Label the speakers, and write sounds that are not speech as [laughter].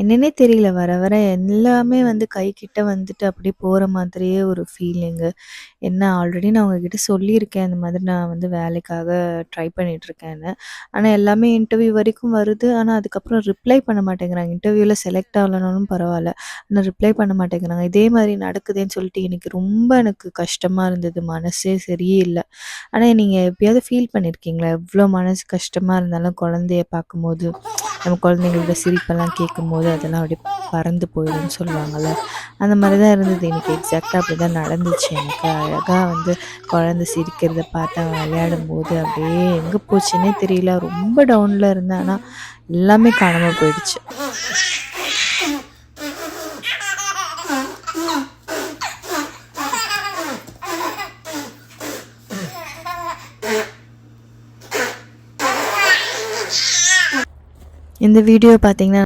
Speaker 1: என்னன்னே தெரியல. வர வர எல்லாமே வந்து கைக்கிட்ட வந்துட்டு அப்படியே போகிற மாதிரியே ஒரு ஃபீலிங்கு என்ன ஆல்ரெடி நான் உங்ககிட்ட சொல்லியிருக்கேன். இந்த மாதிரி நான் வந்து வேலைக்காக ட்ரை பண்ணிகிட்ருக்கேன்னு ஆனால் எல்லாமே இன்டர்வியூ வரைக்கும் வருது. ஆனால் அதுக்கப்புறம் ரிப்ளை பண்ண மாட்டேங்கிறாங்க. இன்டர்வியூவில் செலக்ட் ஆகலனாலும் பரவாயில்ல. ஆனால் ரிப்ளை பண்ண மாட்டேங்கிறாங்க. இதே மாதிரி நடக்குதுன்னு சொல்லிட்டு எனக்கு ரொம்ப எனக்கு கஷ்டமாக இருந்தது. மனசே சரியில்லை. ஆனால் நீங்கள் எப்பயாவது ஃபீல் பண்ணியிருக்கீங்களா எவ்வளோ மனசு கஷ்டமாக இருந்தாலும் குழந்தைய பார்க்கும்போது. நம்ம குழந்தைங்களோட சிரிப்பெல்லாம் கேட்கும்போது அதெல்லாம் அப்படியே பறந்து போயிடும்னு சொல்லுவாங்கள்ல அந்த மாதிரி தான் இருந்தது. எனக்கு எக்ஸாக்டாக அப்படி தான் நடந்துச்சு. எனக்கு அழகாக வந்து குழந்த சிரிக்கிறத பார்த்தா விளையாடும் போது அப்படியே எங்கே போச்சுன்னே தெரியல. ரொம்ப டவுனில் இருந்தேன். ஆனால் எல்லாமே காணாமல் போயிடுச்சு. [laughs] [laughs] இந்த வீடியோ பார்த்தீங்கன்னா